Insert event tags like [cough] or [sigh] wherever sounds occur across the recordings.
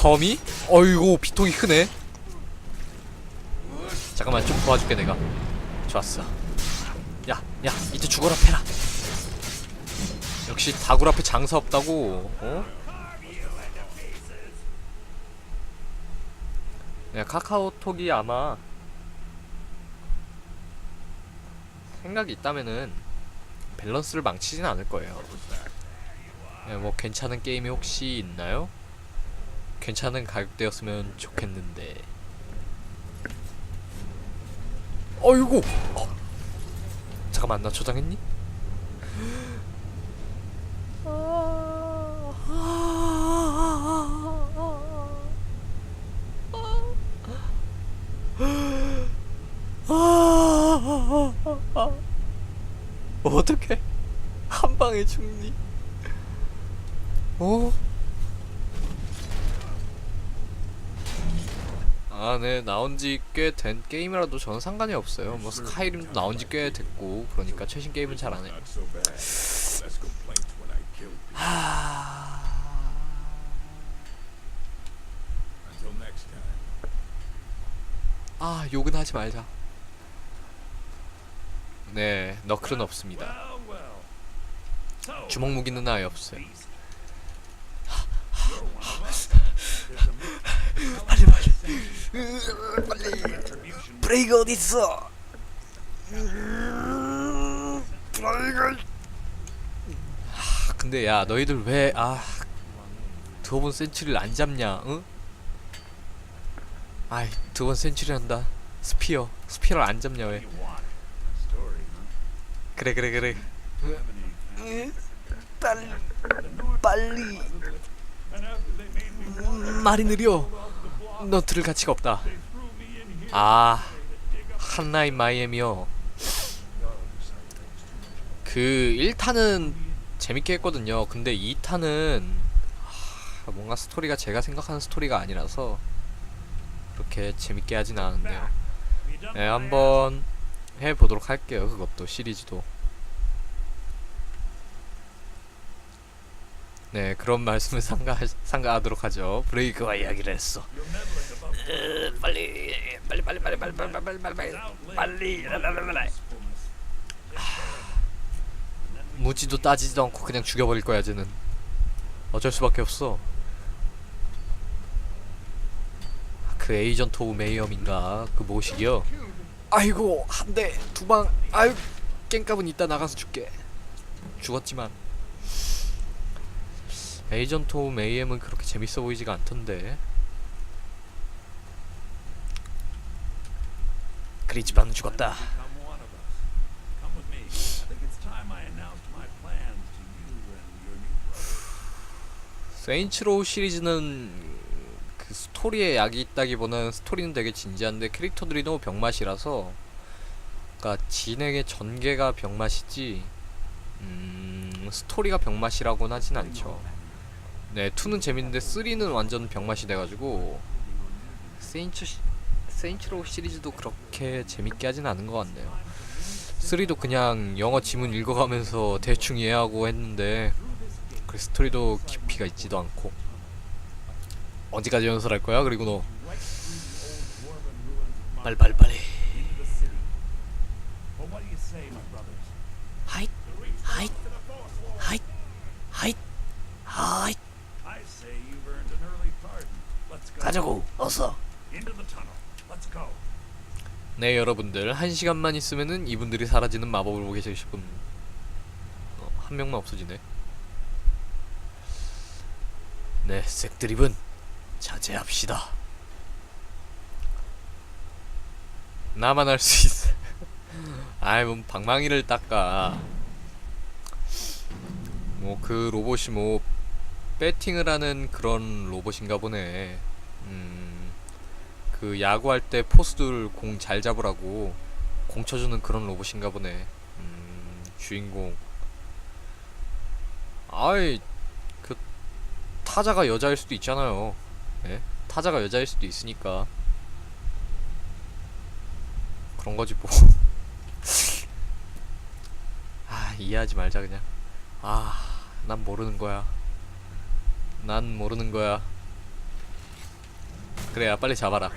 거미? 어이구 비통이 크네 잠깐만 좀 도와줄게 내가 좋았어 야야 이제 죽어라 패라 역시 다굴 앞에 장사 없다고 어? 야 카카오톡이 아마 생각이 있다면은 밸런스를 망치진 않을 거예요 야, 뭐 괜찮은 게임이 혹시 있나요? 괜찮은 가격대였으면 좋겠는데 어이구 어. 잠깐만 나 저장했니? 어떻게 한 방에 죽니? 어? 아, 네, 나온 지 꽤 된 게임이라도 저는 상관이 없어요. 뭐, 스카이림도 나온 지 꽤 됐고, 그러니까 최신 게임은 잘안 you. 하... 아, 욕은 하지 말자. 네, 너클은 없습니다. 주먹 무기는 아예 없어요. 빨리 빨리. Retribution 브레이크 어디 있어? 아, 근데 야 너희들 왜아 두번 센츄리를 안 잡냐? 응? 아이 두번 센츄리 한다. 스피어 스피어를 안 잡냐 왜? 그래 그래 그래. 빨리 빨리 음, 말이 느려. 너 들을 가치가 없다. 아 한라인 마이애미요. 그 1탄은 재밌게 했거든요. 근데 2탄은 뭔가 스토리가 제가 생각하는 스토리가 아니라서 그렇게 재밌게 하진 않았네요. 네, 한번 해보도록 할게요. 그것도 시리즈도. 네, 그런 말씀을 상가 상가하도록 하죠. 브레이크와 이야기를 했어. 으, 빨리, 빨리, 빨리, 빨리, 빨리, 빨리, 빨리, 빨리, 빨리, 빨리. 무지도 따지지도 않고 그냥 죽여버릴 거야, 쟤는. 어쩔 수밖에 없어. 그 에이전트 오브 메이엄인가 그 뭐시기요? 아이고 한대 두방 아유 깽값은 이따 나가서 줄게 죽었지만 에이전트 오브 메이엄은 그렇게 재밌어 보이지가 않던데 그리지만 죽었다. 세인츠로우 시리즈는 그 스토리에 약이 있다기보다는 스토리는 되게 진지한데 캐릭터들이 너무 병맛이라서 그러니까 진행의 전개가 병맛이지 음, 스토리가 병맛이라고는 하진 않죠. 네, 2는 재밌는데 3는 완전 병맛이 돼가지고 세인츠 시, 세인츠로우 시리즈도 그렇게 재밌게 하진 않은 것 같네요. 3도 그냥 영어 지문 읽어가면서 대충 이해하고 했는데 그 스토리도 깊이가 있지도 않고 언제까지 연설할 거야? 그리고 너 빨리 빨리 빨리? 하잇 하잇 하잇 하잇 하잇 가자고 어서. 네 여러분들 한 시간만 있으면은 이분들이 사라지는 마법을 보게 되실 분. 어, 한 명만 없어지네. 네, 색드립은 자제합시다. 나만 할 수 있어. [laughs] 아이, 뭐 방망이를 닦아. 뭐 그 로봇이 뭐 배팅을 하는 그런 로봇인가 보네. 음. 그 야구할 때 포수들 공 잘 잡으라고 공 쳐주는 그런 로봇인가 보네. 음, 주인공. 아이, 그 타자가 여자일 수도 있잖아요. 예? 타자가 여자일 수도 있으니까 그런 거지 뭐. [laughs] 아 이해하지 말자 그냥. 아, 난 모르는 거야. 난 모르는 거야. 그래야 빨리 잡아라.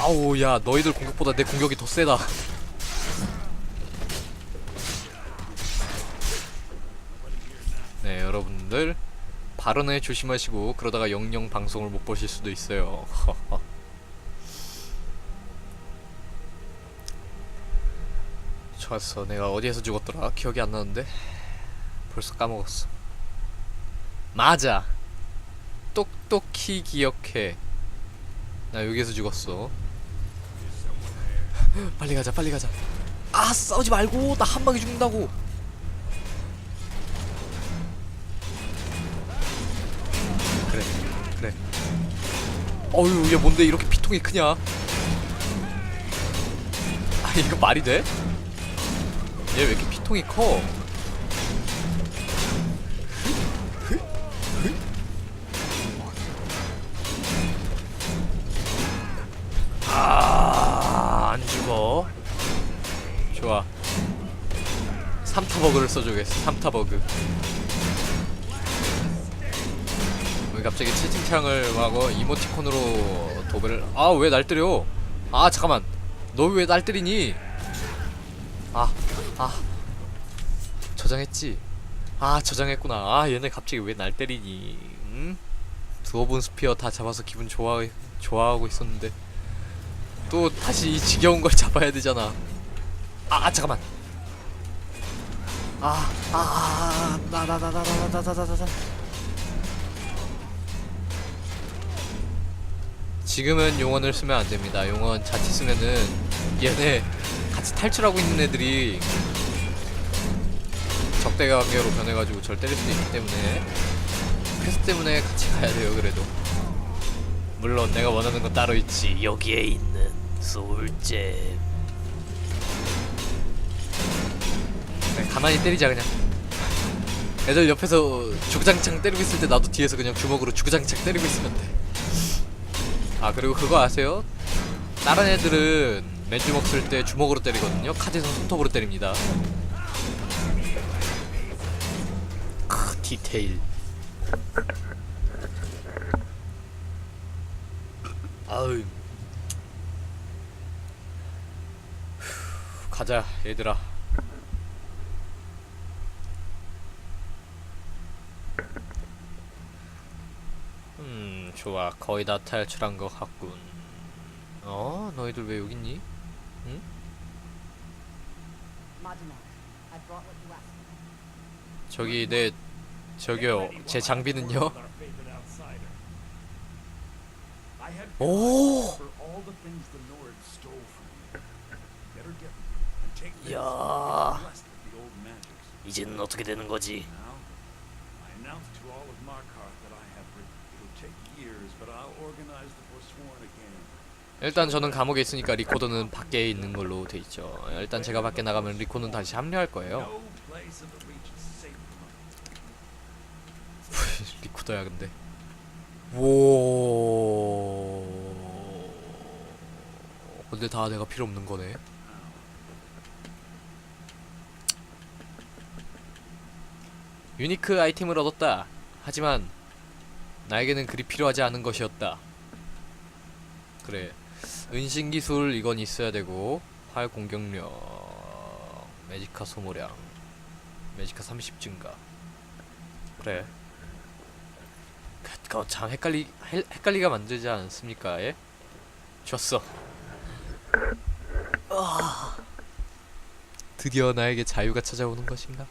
아우 야 너희들 공격보다 내 공격이 더 세다. 네 여러분들. 발언에 조심하시고 그러다가 영영 방송을 못 보실 수도 있어요. [laughs] 좋았어. 내가 어디에서 죽었더라? 기억이 안 나는데? 벌써 까먹었어. 맞아 똑똑히 기억해. 나 여기에서 죽었어. [laughs] 빨리 가자 빨리 가자. 아 싸우지 말고. 나 한 방에 죽는다고. 그래 그래. 어휴 얘 뭔데 이렇게 피통이 크냐? 아 이거 말이 돼? 얘 왜 이렇게 피통이 커? 3타 버그를 써주겠어. 3타 버그. 왜 갑자기 채팅창을 하고 이모티콘으로 도배를 아 왜 날 때려? 아 잠깐만. 너 왜 날 때리니? 아 아. 저장했지? 아 저장했구나. 아 얘네 갑자기 왜 날 때리니? 음? 두어분 스피어 다 잡아서 기분 좋아 좋아하고 있었는데. 또 다시 이 지겨운 걸 [laughs] 잡아야 되잖아. 아, 아 잠깐만 아아아나나 나 나 나 나 나 나 나 지금은 용언을 쓰면 안 됩니다. 용언 자칫 쓰면은 얘네 같이 탈출하고 있는 애들이 적대 관계로 변해가지고 절 때릴 수도 있기 때문에 그래서 때문에 같이 가야 돼요. 그래도 물론 내가 원하는 건 따로 있지. 여기에 있는 소울잼. 가만히 때리자 그냥. 애들 옆에서 주구장창 때리고 있을 때 나도 뒤에서 그냥 주먹으로 주구장창 때리고 있으면 돼. 아 그리고 그거 아세요? 다른 애들은 맨주먹 쓸 때 주먹으로 때리거든요. 카드에서 손톱으로 때립니다. 크 디테일. 후, 가자 얘들아. 좋아 거의 다 탈출한 것 같군 어? 너희들 왜 여기 있니? 응? 저기 내 저기요 제 장비는요? 오! 야 이제는 어떻게 되는 거지? 일단 저는 감옥에 있으니까 리코더는 밖에 있는 걸로 돼 있죠. 일단 제가 밖에 나가면 리코는 다시 합류할 거예요. [laughs] 리코더야 근데. 오. 근데 다 내가 필요 없는 거네. 유니크 아이템을 얻었다. 하지만 나에게는 그리 필요하지 않은 것이었다. 그래. 은신 기술 이건 있어야 되고 활 공격력, 매지카 소모량, 매지카 30 증가. 그래. 그거 참 헷갈리 헷- 헷갈리가 만들지 않습니까? 예? 좋았어. 아. [laughs] 드디어 나에게 자유가 찾아오는 것인가?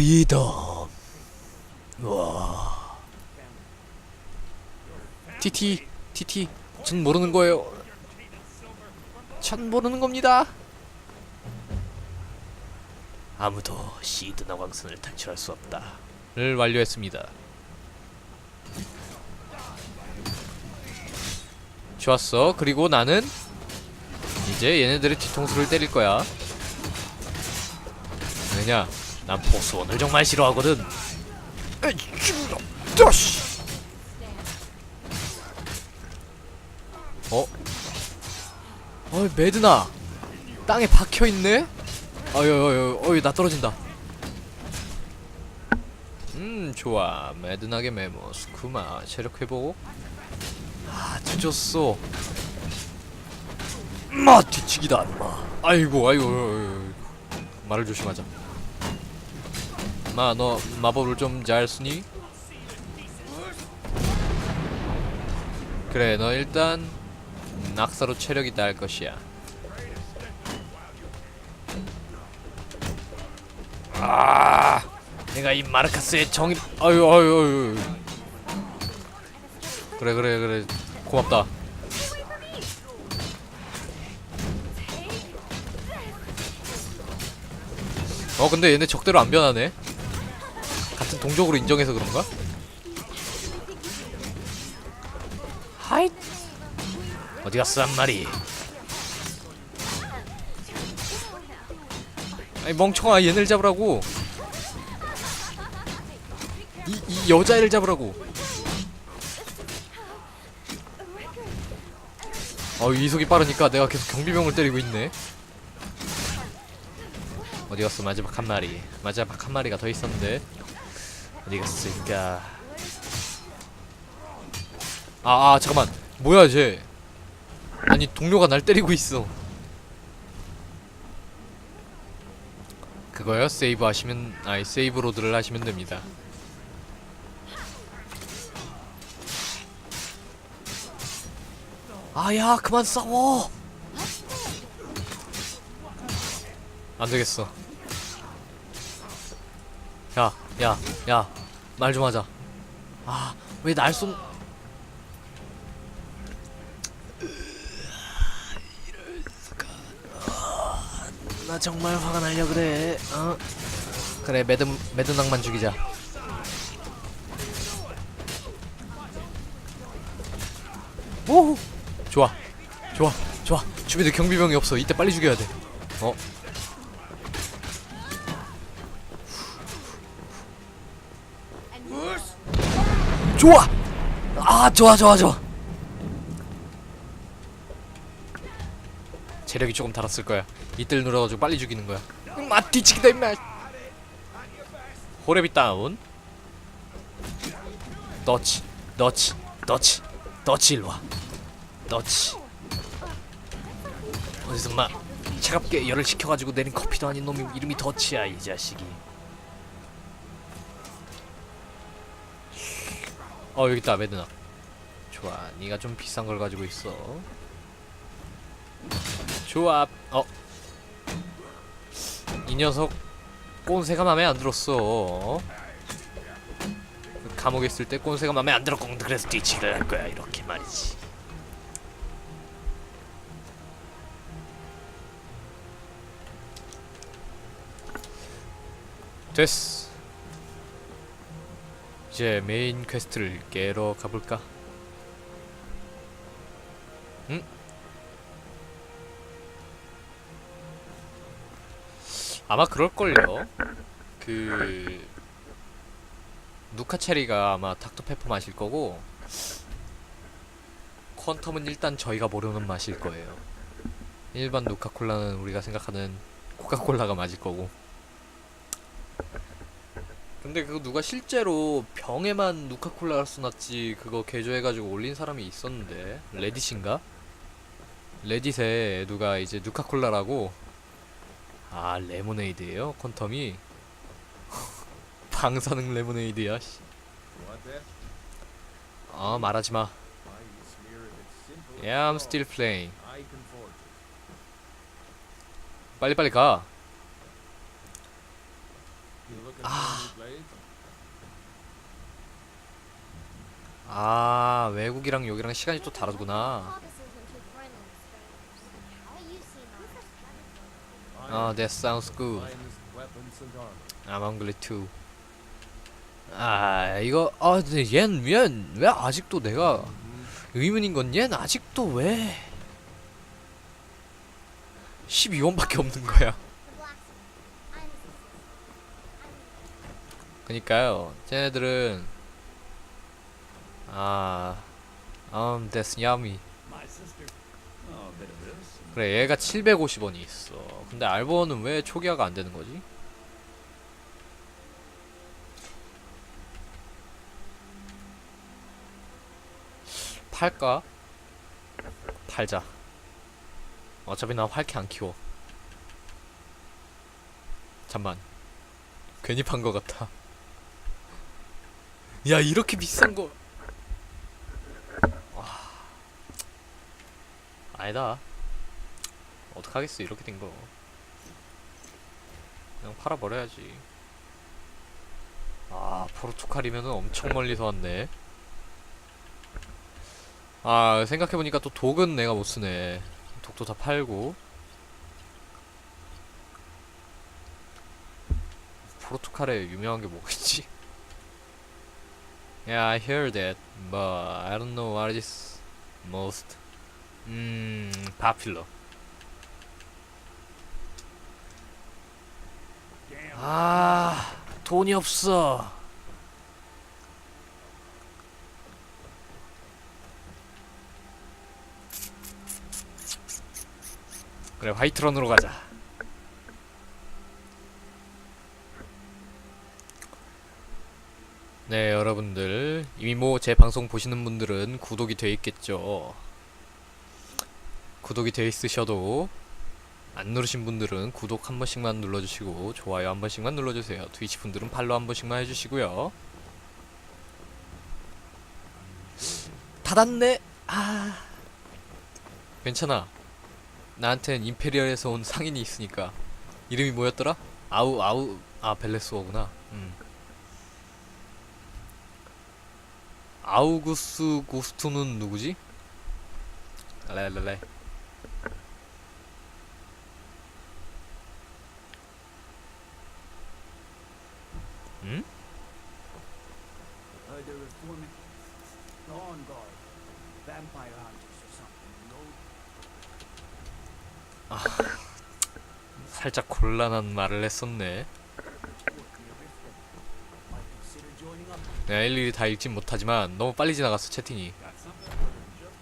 브리덤. 와. TT TT 전 모르는 거예요. 전 모르는 겁니다. 아무도 시드나 왕선을 탈출할 수 없다. 를 완료했습니다. 좋았어. 그리고 나는 이제 얘네들의 뒤통수를 때릴 거야. 왜냐? 난 보스원을 정말 싫어하거든. 에이, 다시. 어? 어, 매드나. 땅에 박혀 있네? 어유 어유 어유 나 떨어진다. 음 좋아 매든하게 메모 스 쿠마 체력 회복. 아 뒤졌어. 마 뒤치기다 마. 아이고 아이고 아이고. 말을 조심하자. 마 너 마법을 좀 잘 쓰니? 그래 너 일단 낙사로 체력이 날 것이야. 아, 내가 이 마르카스의 정의. 아유, 아유, 아유. 그래, 그래, 그래. 고맙다. 어, 근데 얘네 적대로 안 변하네. 동족으로 인정해서 그런가? 하이. 어디 갔어 한 마리? 아니 멍청아 얘네를 잡으라고 이, 이 여자애를 잡으라고 어 이속이 빠르니까 내가 계속 경비병을 때리고 있네 어디 갔어 마지막 한 마리 마지막 한 마리가 더 있었는데 어디 갔을까? 아, 아 잠깐만. 뭐야 쟤? 아니 동료가 날 때리고 있어. 그거요? 세이브 하시면 아니 세이브 로드를 하시면 됩니다. 아야 그만 싸워! 안 되겠어. 야 야 야 말 좀 하자 아 왜 날 쏜... 나 정말 화가 날려 그래. 어? 그래 매드 매드 낭만 죽이자. 오, 좋아, 좋아, 좋아. 주변에 경비병이 없어. 이때 빨리 죽여야 돼. 어? 좋아. 아, 좋아, 좋아, 좋아. 체력이 조금 달았을 거야. 이틀 눌러가지고 빨리 죽이는 거야. 마 뒤치기다 임마. 호레비 다운. 너치, 너치, 너치, 너치 일로 와. 너치. 어디서 막 차갑게 열을 식혀가지고 내린 커피도 아닌 놈이 이름이 더치야 이 자식이. 어 여기 있다 매드나. 좋아, 네가 좀 비싼 걸 가지고 있어. 좋아. 어. 이 녀석 꼰세가 맘에 안 들었어. 감옥에 있을 때 꼰세가 맘에 안 들었고 그래서 뒤치기를 할 거야 이렇게 말이지. 됐어. 이제 메인 퀘스트를 깨러 가볼까? 응? 아마 그럴걸요. 그 누카 체리가 아마 닥터페퍼 마실 거고 퀀텀은 일단 저희가 모르는 맛일 거예요. 일반 누카콜라는 우리가 생각하는 코카콜라가 맞을 거고. 근데 그거 누가 실제로 병에만 누카콜라를 써놨지 그거 개조해가지고 올린 사람이 있었는데 레딧인가? 레딧에 누가 이제 누카콜라라고 아 레모네이드예요 퀀텀이 [laughs] 방사능 레모네이드야 씨. 아 말하지 마. Yeah, I'm still playing. 빨리 빨리 가. 아 외국이랑 여기랑 시간이 또 다르구나. 아, that sounds good. I'm hungry too. 아 이거 아 근데 얜, 얜, 왜 아직도 내가 의문인 건 얜 아직도 왜 12원밖에 없는 거야 그니까요. 쟤네들은 아 um that's yummy. Oh, 그래 얘가 750원이 있어. 근데 알버는 왜 초기화가 안 되는 거지? 팔까? 팔자. 어차피 나 활캐 안 키워. 잠만. 괜히 판거 같아 야 이렇게 비싼 거. 와. 아니다. 어떡하겠어 이렇게 된 거. 그냥 팔아버려야지. 아 포르투갈이면 은 엄청 멀리서 왔네. 아 생각해보니까 또 독은 내가 못쓰네. 독도 다 팔고. 포르투갈에 유명한 게 뭐가 있지? Yeah, I heard that, but I don't know what is most 음, popular. 아, 돈이 없어. 그래, 화이트런으로 가자. 네, 여러분들. 이미 뭐 제 방송 보시는 분들은 구독이 돼 있겠죠. 구독이 돼 있으셔도 안 누르신 분들은 구독 한 번씩만 눌러주시고 좋아요 한 번씩만 눌러주세요. 트위치 분들은 팔로우 한 번씩만 해주시고요. 닫았네. 아, 괜찮아. 나한텐 임페리얼에서 온 상인이 있으니까 이름이 뭐였더라? 아우 아우 아 벨레스어구나. 음. 아우구스 고스투는 누구지? 레레레. 살짝 곤란한 말을 했었네. 내가 일일이 다 읽진 못하지만 너무 빨리 지나갔어 채팅이.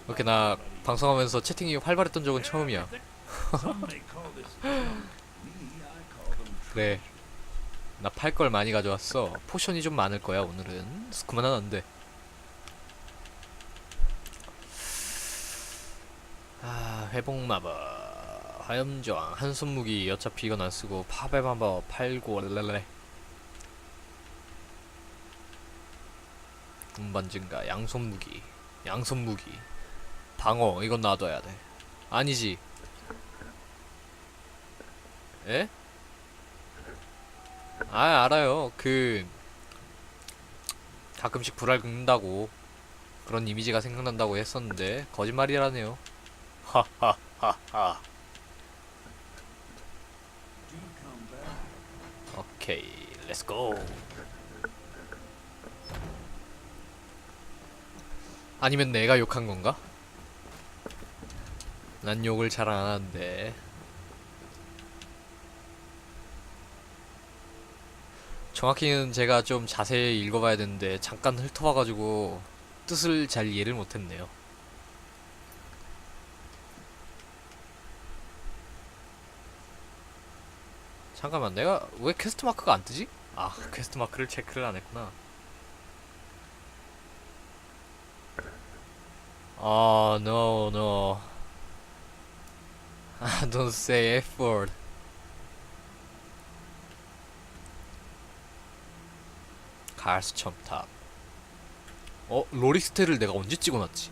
이렇게 나 방송하면서 채팅이 활발했던 적은 처음이야. [laughs] 그래. 나 팔 걸 많이 가져왔어. 포션이 좀 많을 거야 오늘은. 스쿠마는 안 돼. 아 회복 마법. 화염저항 한손 무기 어차피 이건 안 쓰고 파괴 마법 팔고 랄랄레. 운반 증가 양손 무기 양손 무기 방어 이건 놔둬야 돼. 아니지. 에? 아 알아요 그 가끔씩 불알 긁는다고 그런 이미지가 생각난다고 했었는데 거짓말이라네요 하하하하. 오케이 렛츠고 아니면 내가 욕한 건가? 난 욕을 잘 안 하는데 정확히는 제가 좀 자세히 읽어봐야 되는데 잠깐 훑어봐가지고 뜻을 잘 이해를 못했네요 잠깐만 내가 왜 퀘스트 마크가 안 뜨지? 아 퀘스트 마크를 체크를 안 했구나 아 no no [laughs] 아 don't say F word 가스 첨탑 어? 로리스테를 내가 언제 찍어놨지?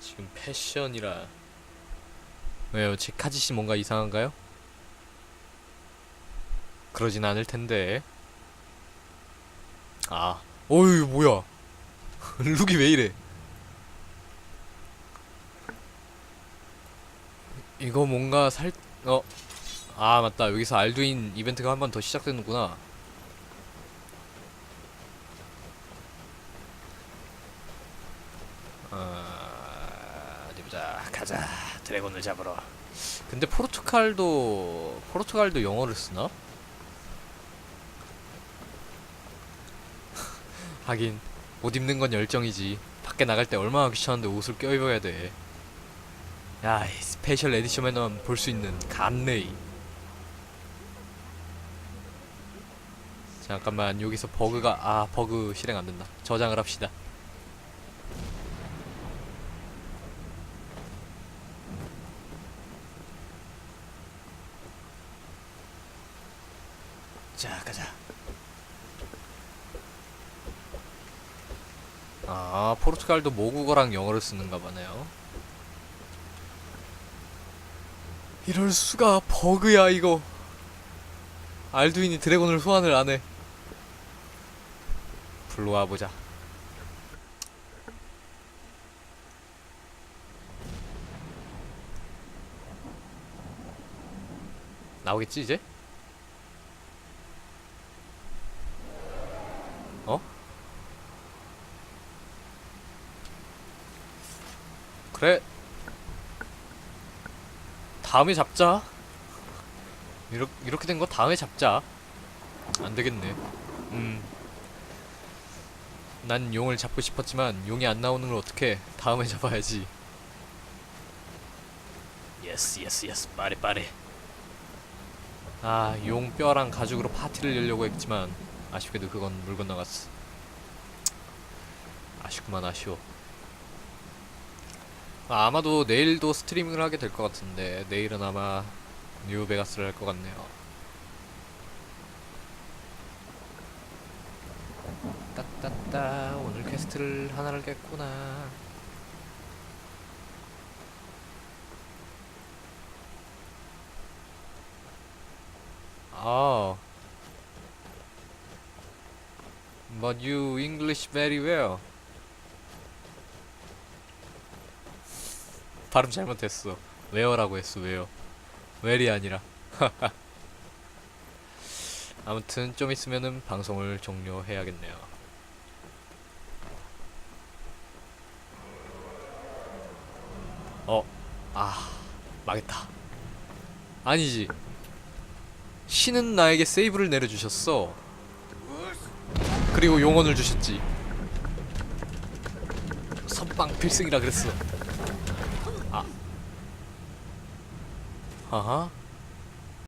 지금 패션이라 왜요? 제 카짓이 뭔가 이상한가요? 그러진 않을 텐데. 아, 어이 뭐야? [laughs] 룩이 왜 이래? 이거 뭔가 살, 어, 아 맞다 여기서 알두인 이벤트가 한 번 더 시작되는구나. 어, 어디 보자 가자 드래곤을 잡으러 근데 포르투갈도 포르투갈도 영어를 쓰나? 하긴 옷 입는 건 열정이지. 밖에 나갈 때 얼마나 귀찮은데 옷을 껴입어야 돼. 야, 이 스페셜 에디션에만 볼 수 있는 간레이. 잠깐만 여기서 버그가 아 버그 실행 안 된다. 저장을 합시다. 자 가자. 아 포르투갈도 모국어랑 영어를 쓰는가 보네요. 이럴 수가 버그야 이거. 알두인이 드래곤을 소환을 안 해. 불러와 보자. 나오겠지 이제? 그래. 다음에 잡자. 이렇게 이렇게 된 거 다음에 잡자. 안 되겠네. 음. 난 용을 잡고 싶었지만 용이 안 나오는 걸 어떻게? 다음에 잡아야지. 예스 예스 예스 빠레 빠레. 아, 용 뼈랑 가죽으로 파티를 열려고 했지만 아쉽게도 그건 물 건너갔어. 아쉽구만 아쉬워. 아, 아마도 내일도 스트리밍을 하게 될 것 같은데 내일은 아마 뉴베가스를 할 것 같네요. 따따따 오늘 퀘스트를 하나를 깼구나. 아. But you English very well. 발음 잘못했어. 웨어라고 했어. 웨어. 웰이 아니라. [laughs] 아무튼 좀 있으면은 방송을 종료해야겠네요. 어, 아, 망했다. 아니지. 신은 나에게 세이브를 내려주셨어. 그리고 용언을 주셨지. 선빵 필승이라 그랬어. 아. 아하.